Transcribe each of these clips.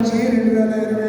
నుంచి రెండు వేల ఇరవై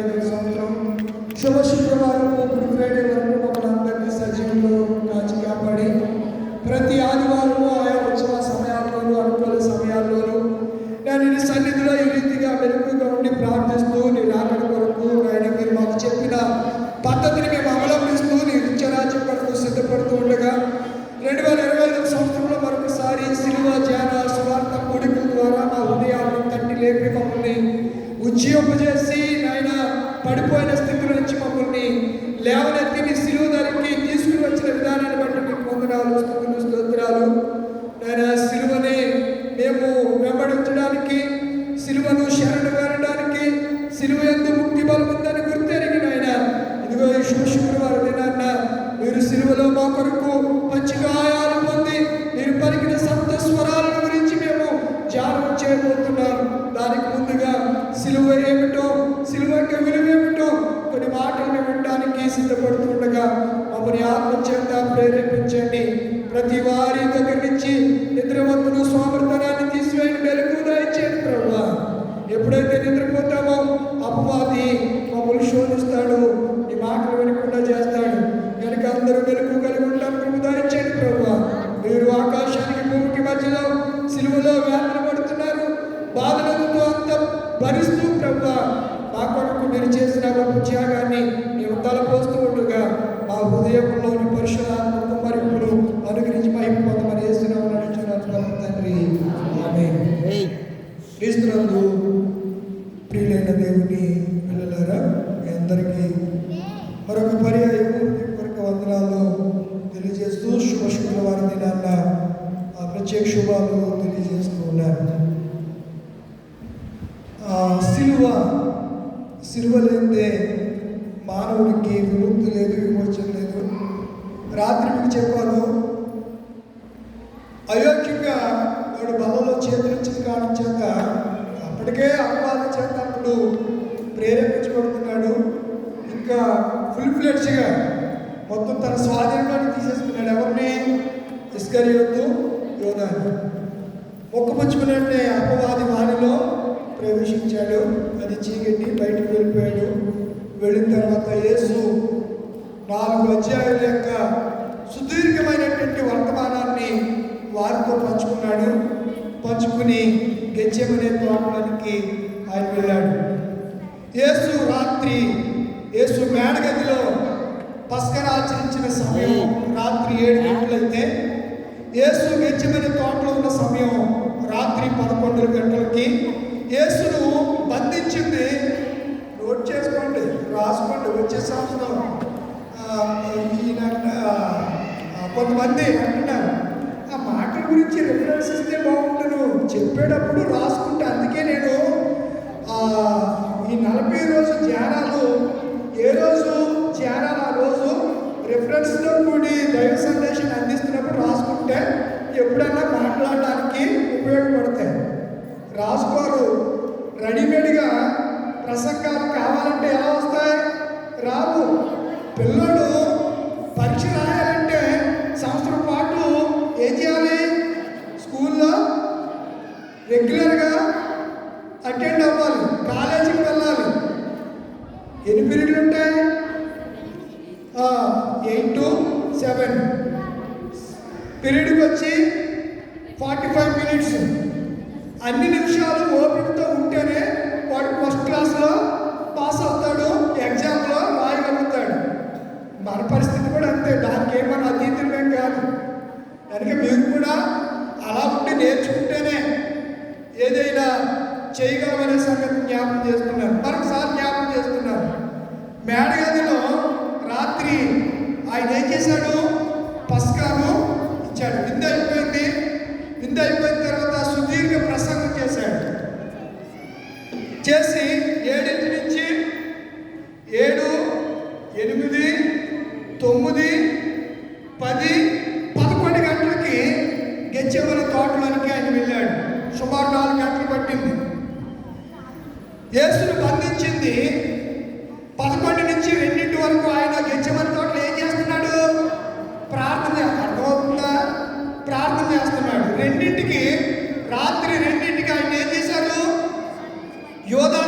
క్రీస్తునందు ప్రియులైన దేవుని పిల్లలారా మీ అందరికీ మరొక పర్యాయం కొరకు వందనాలు తెలియజేస్తూ శుభ శుక్రవారం దినాన్న ఆ ప్రత్యేక శుభాలు చీకెట్టి బయటకు వెళ్ళిపోయాడు. వెళ్ళిన తర్వాత యేసు నాలుగు అధ్యాయుల యొక్క సుదీర్ఘమైనటువంటి వర్తమానాన్ని వారితో పంచుకున్నాడు. పంచుకుని గెచ్చమనే తోటలోనికి ఆయన వెళ్ళాడు. యేసు రాత్రి యేసు మేడగదిలో పస్కర ఆచరించిన సమయం రాత్రి ఏడు గంటలైతే యేసు గెచ్చమనే తోటలో ఉన్న సమయం రాత్రి పదకొండు గంటలకి యేసును బంధించింది. నోట్ చేసుకోండి రాసుకోండి. వచ్చే సంవత్సరం ఈయన కొంతమంది అంటున్నారు ఆ మాటల గురించి రిఫరెన్స్ ఇస్తే బాగుంటాను చెప్పేటప్పుడు రాసుకుంటే అందుకే నేను ఈ నలభై రోజు ధ్యానాలు ఏ రోజు ధ్యానాలు ఆ రోజు రిఫరెన్స్తో కూడి దైవ సందేశాన్ని అందిస్తున్నప్పుడు రాసుకుంటే ఎప్పుడైనా మాట్లాడడానికి ఉపయోగపడతాయి. రాసుకోరు. రెడీమేడ్గా ప్రసంగాలు కావాలంటే ఎలా వస్తాయి? రావు పిల్లడు పరీక్ష రాయాలంటే సంవత్సరం పాటు ఏం చేయాలి? స్కూల్లో రెగ్యులర్గా అటెండ్ అవ్వాలి కాలేజీకి వెళ్ళాలి. ఎన్ని పీరియడ్లు ఉంటాయి? Eight to seven. పీరియడ్కి వచ్చి ఫార్టీ ఫైవ్ మినిట్స్. అన్ని నిమిషాలు ఓపికతో ఉంటేనే వాడు ఫస్ట్ క్లాస్లో పాస్ అవుతాడు ఎగ్జామ్లో రాయగలుగుతాడు. మన పరిస్థితి కూడా అంతే దానికి ఏమన్నా అతీతమేం కాదు. కనుక మీరు కూడా అలా ఉండి నేర్చుకుంటేనే ఏదైనా చేయగలమనే సంగతి జ్ఞాపకం చేస్తున్నారు. మరొకసారి జ్ఞాపకం చేస్తున్నారు. మేడగదిలో రాత్రి ఆయన ఏం చేశాడు? పస్కాను ఇచ్చాడు. విందు అయిపోయింది. విందు అయిపోయిన తర్వాత సుదీర్ఘ ప్రసంగం చేశాడు చేసి ఏడింటి నుంచి ఏడు ఎనిమిది తొమ్మిది పది పదకొండు గంటలకి గెచ్చవల తోటలోనికి ఆయన వెళ్ళాడు సుమారు నాలుగు గంటలు పట్టింది యేసును బంధించింది పదకొండు నుంచి రెండింటి వరకు ఆయన గెచ్చమని తోటలో ఏం చేస్తున్నాడు ప్రార్థన అర్థమవుతుందా ప్రార్థన చేస్తున్నాడు రెండింటికి రాత్రి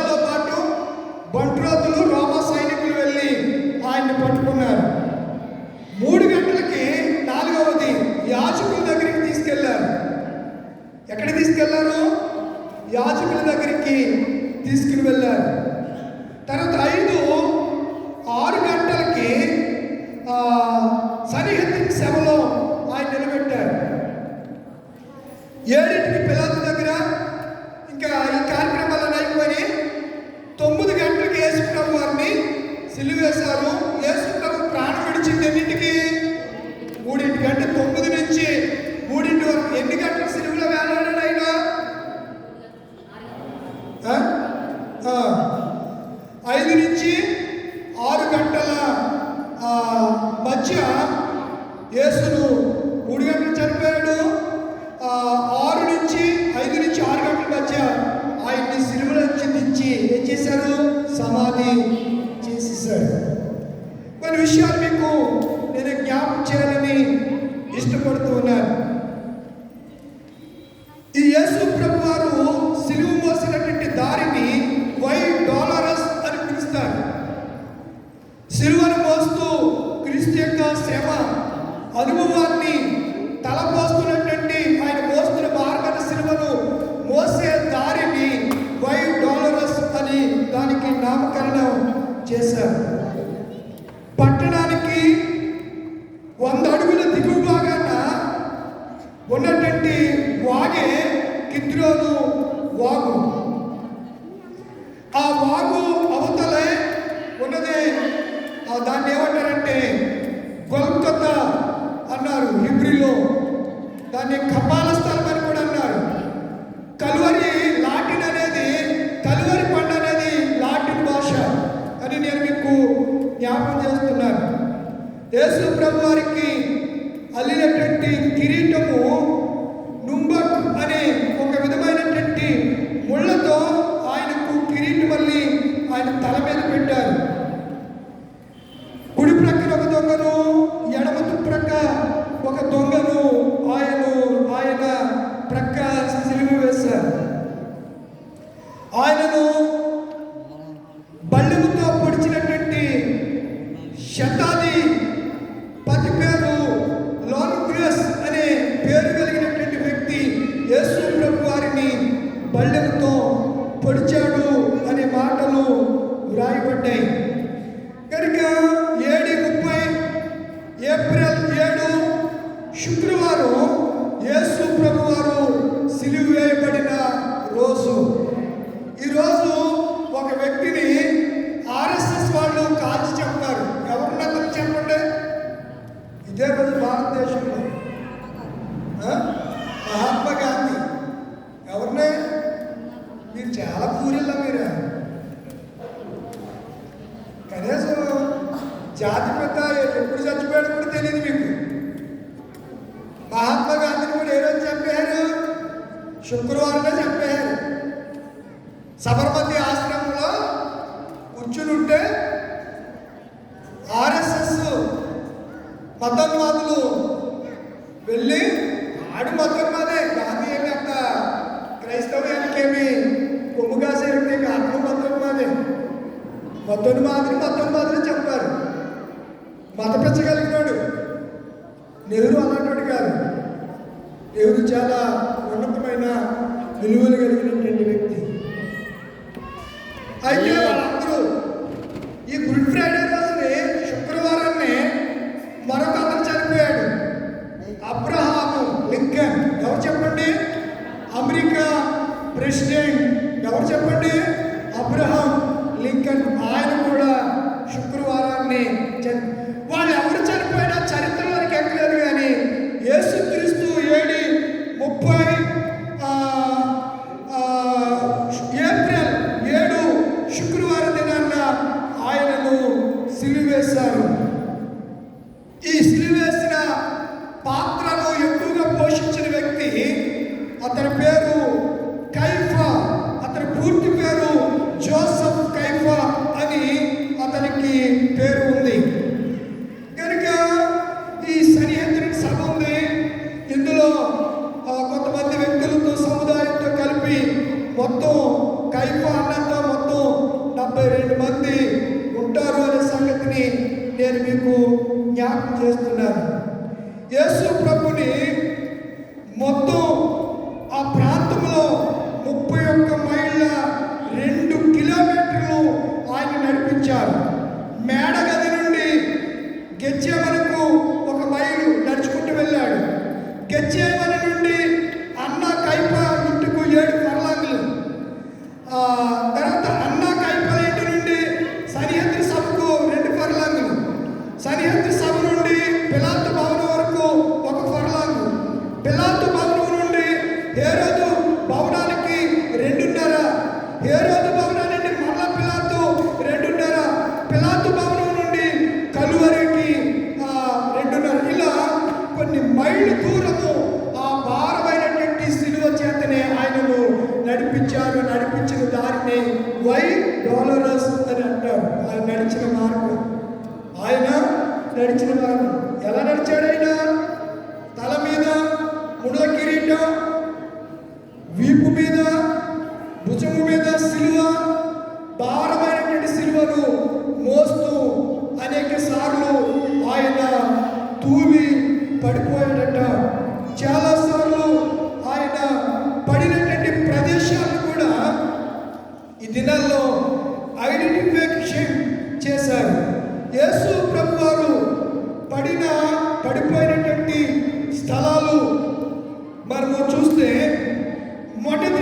ఉన్నటువంటి వాగే కిద్రోను వాగు. ఆ వాగు అవతలే ఉన్నదే. దాన్ని ఏమంటారంటే గొల్కొత్త అన్నారు హిబ్రిలో. దాన్ని కపాల స్థలం అని కూడా అన్నారు. కలువరి లాటిన్ అనేది కలువరి పండు అనేది లాటిన్ భాష అని నేను మీకు జ్ఞాపకం చేస్తున్నాను. యేసు ప్రభు వారి aynen o జాతి పెద్ద ఎప్పుడు చచ్చిపోయాడు కూడా తెలియదు మీకు. మహాత్మా గాంధీని కూడా ఏ రోజు చంపారు శుక్రవారమే చంపారు అబ్రహాము లింకన్. ఎవరు చెప్పండి? America president. ఎవరు చెప్పండి? Abraham Lincoln. ఆయన కూడా శుక్రవారాన్ని మొత్తం కైపు అన్నంతో మొత్తం డెబ్బై రెండు మంది ఉంటారు అనే సంగతిని నేను మీకు జ్ఞాపకం చేస్తున్నాను. యేసు ప్రభుని మొత్తం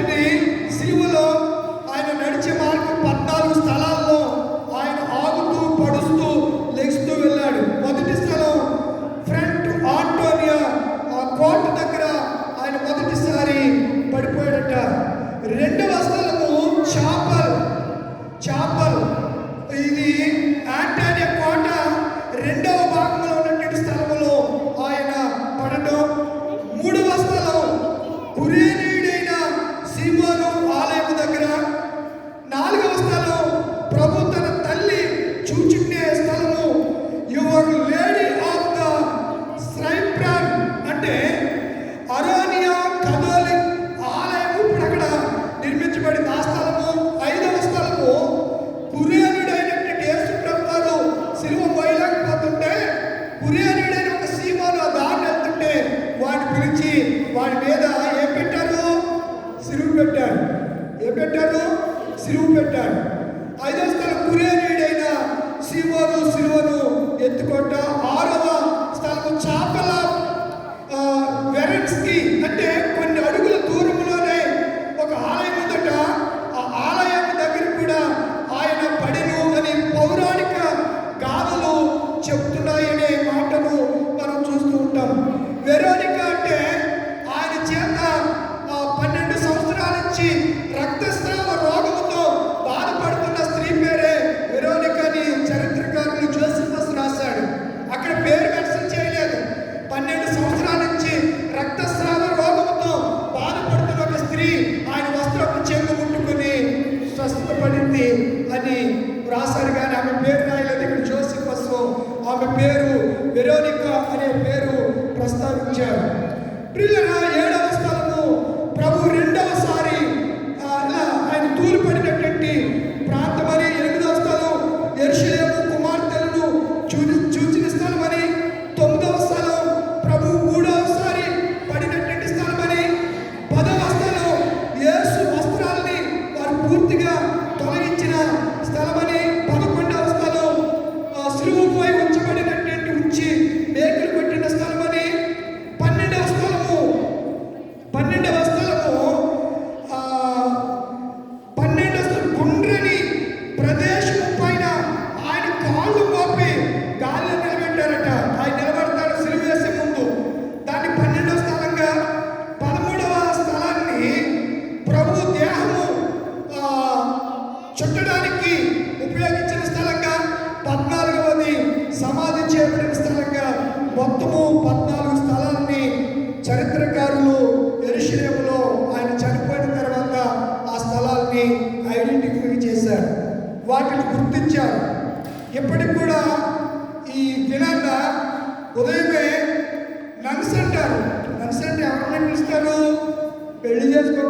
need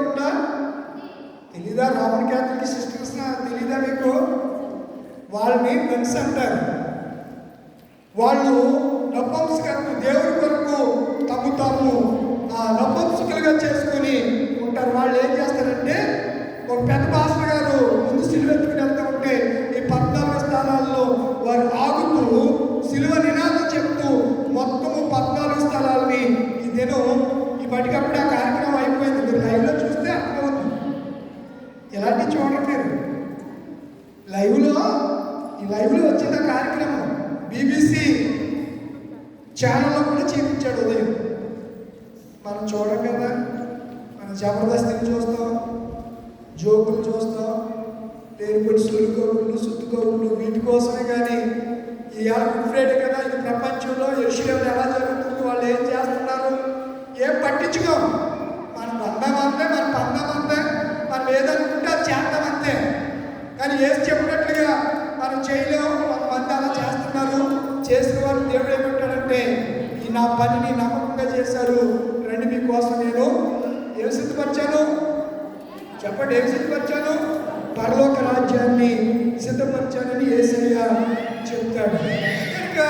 ఉందా తెలీదా? రామన్ క్యాథలిక్ సిస్టర్స్ తెలీదా మీకు? వాళ్ళని ఫ్రెండ్స్ అంటారు. వాళ్ళు నపంసకత్వం దేవుడి కొరకు తమ్ము తాము నపంసకులుగా చేసుకుని ఉంటారు. వాళ్ళు ఏం చేస్తారంటే ఒక పెద్ద మాస్టర్ గారు ముందు సిలువెత్తుకుని వెళ్తూ ఉంటే ఈ పద్నాలుగు స్థానాల్లో వారు ఆగుతూ సిలువ నినాదం చెప్తూ మొత్తము పద్నాలుగు స్థలాలని నేను ఈ బడికప్పుడే స్ఫూర్తితో ఉండు. వీటి కోసమే కానీ ఈ గుడ్ ఫ్రైడే కదా ఇది ప్రపంచంలో యక్షులు ఎలా జరుగుతుంది వాళ్ళు ఏం చేస్తున్నారు? ఏం పట్టించుకోం. మన బంధం మనం మన మనం ఏదనుకుంటే అది చేద్దాం కానీ ఏసి చెప్పినట్లుగా మనం చేయలేము కొంతమంది అలా చేస్తున్నారు. చేసిన వారు దేవుడు ఏమంటాడంటే ఈ నా పనిని నమ్మకంగా చేశారు రండి మీకోసం నేను ఏమి సిద్ధపరిచాను? చెప్పండి ఏమి సిద్ధపరిచాను? పరలోక రాజ్యాన్ని సిద్ధపరిచానని ఏసయ్య చెప్తాడు. ఇంకా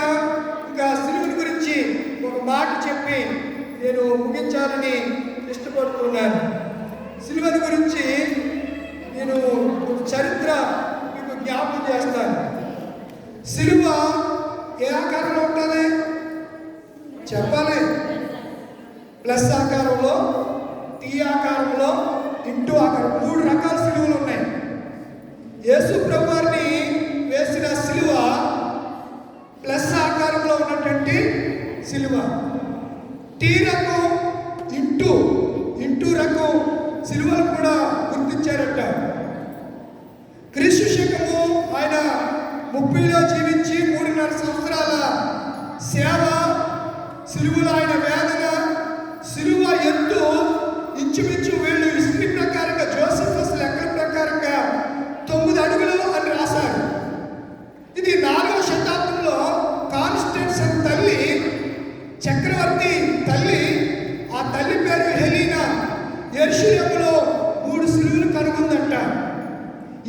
ఇంకా సిలువుని గురించి ఒక మాట చెప్పి నేను ముగించాలని ఇష్టపడుతున్నాను. సిలువని గురించి నేను ఒక చరిత్ర మీకు జ్ఞాపకం చేస్తాను. సిలువ ఏ ఆకారంలో ఉంటుంది? చెప్పాలి. ప్లస్ ఆకారంలో టీ ఆకారంలో ఇంటూ ఆకారం. మూడు రకాల సిలువలు ఉన్నాయి. యేసు ప్రభువారిని వేసిన సిలువ ప్లస్ ఆకారంలో ఉన్నటువంటి సిలువ. తీరకు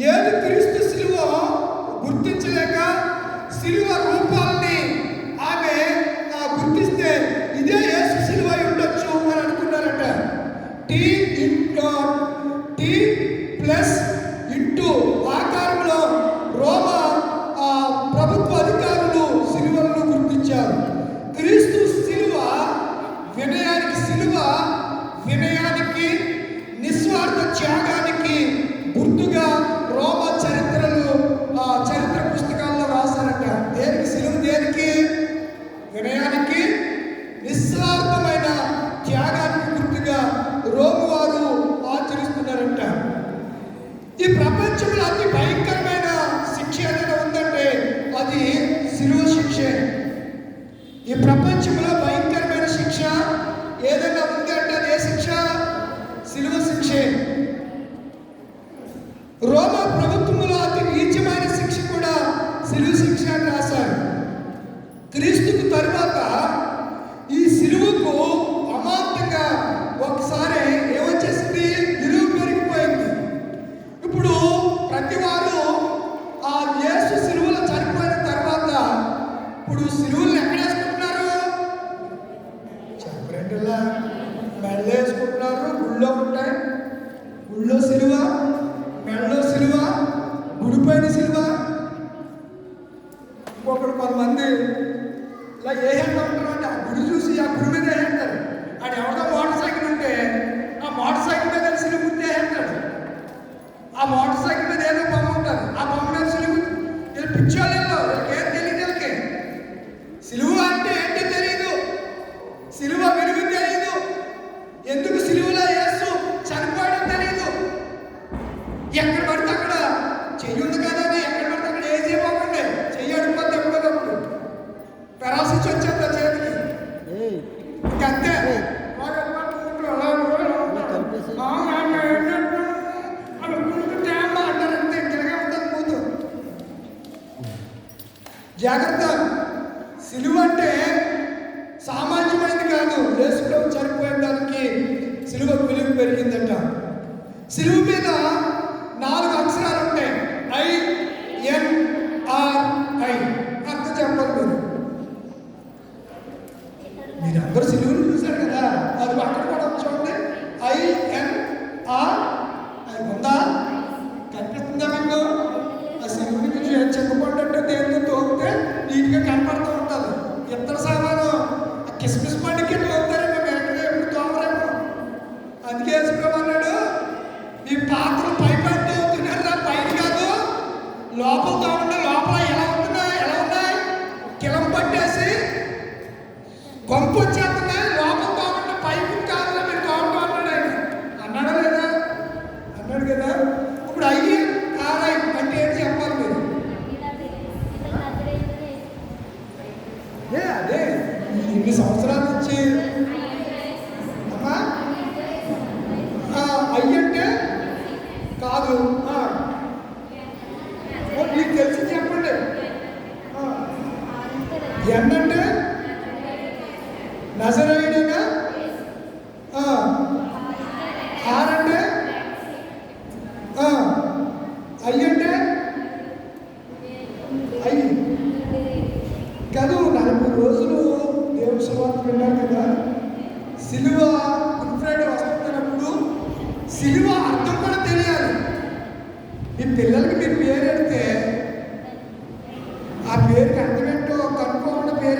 ఏది క్రీస్తు శిలువ గుర్తించలేక శిలువ రూపాన్ని ఇలా ఏ హెడ్ అంటారు అంటే ఆ గుడి చూసి ఆ గుడి మీద హెడ్ అంటారు? ఆడు ఎవరిదో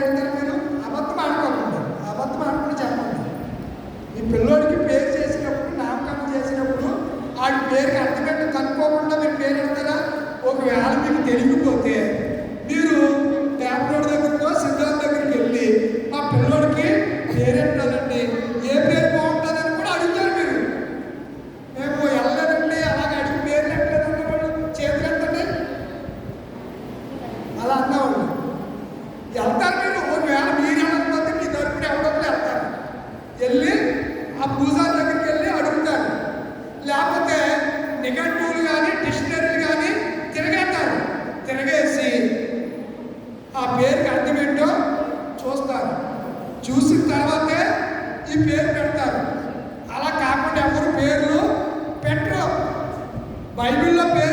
poder ബൈബിളിലെ പേര്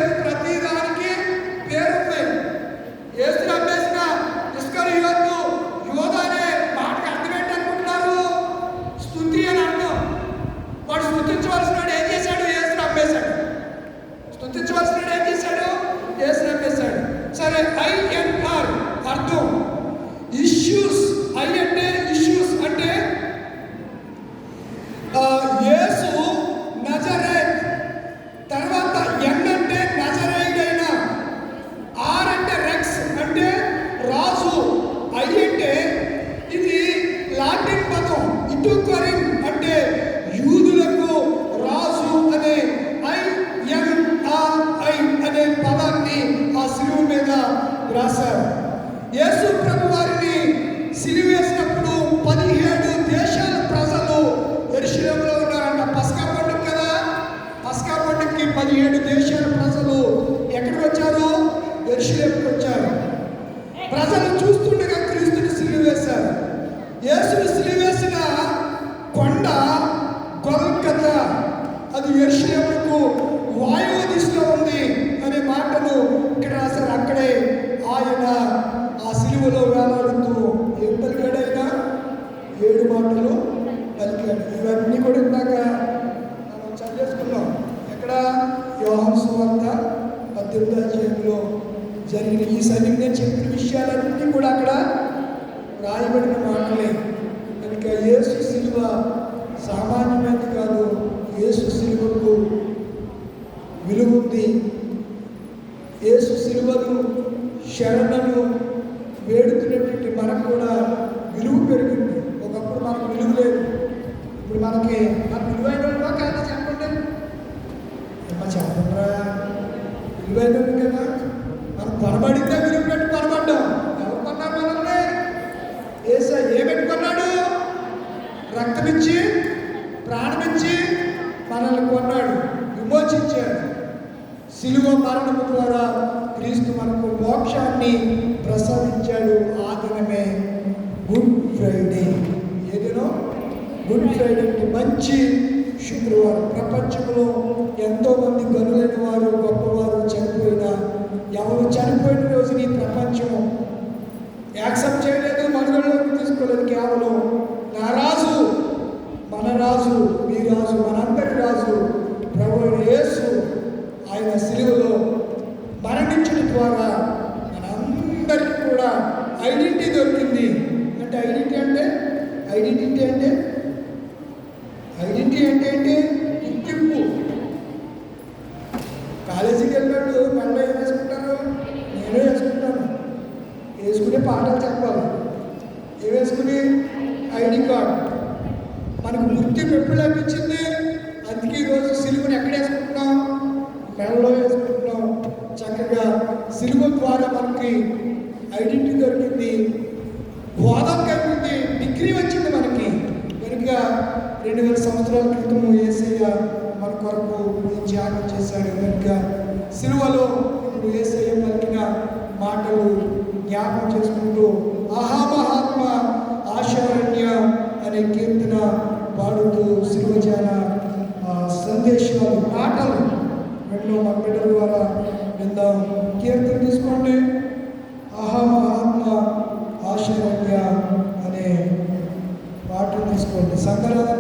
రాయబడిన మాటలే. కనుక యేసు శిలువ సామాన్యమైనది కాదు. యేసు శిలువకు విలువుంది యేసు శిలువను శరణను అయినటువంటి మంచి శుక్రవారం. ప్రపంచంలో ఎంతోమంది గనులైన వారు గొప్పవారు చనిపోయిన ఎవరు చనిపోయిన రోజుని ప్రపంచం యాక్సెప్ట్ చేయలేదు మనలోకి తీసుకోలేదు. కేవలం నా రాజు మన రాజు మీ రాజు మనందరి రాజు మెడలో వేసుకుంటున్నాం చక్కగా సిలువ ద్వారా మనకి ఐడెంటిటీ దొరికింది. హోదాం కలిగింది డిగ్రీ వచ్చింది మనకి. కనుక రెండు వేల సంవత్సరాల క్రితం ఏసయ్య మన కొరకు త్యాగం చేశాడు. కనుక సిలువలో ఇప్పుడు ఏసయ్య పలికిన మాటలు జ్ఞాపకం చేసుకుంటూ ఆహా మహాత్మ ఆశారణ్య అనే కీర్తన పాడుతూ సిలువ చాలా సందేశాలు పాటలు మెట్లు మగ్బెట్టల ద్వారా విందాం కీర్తన తీసుకోండి. అహం మహాత్మ ఆశ్రమ అనే పాటను తీసుకోండి. సంక్రాంతి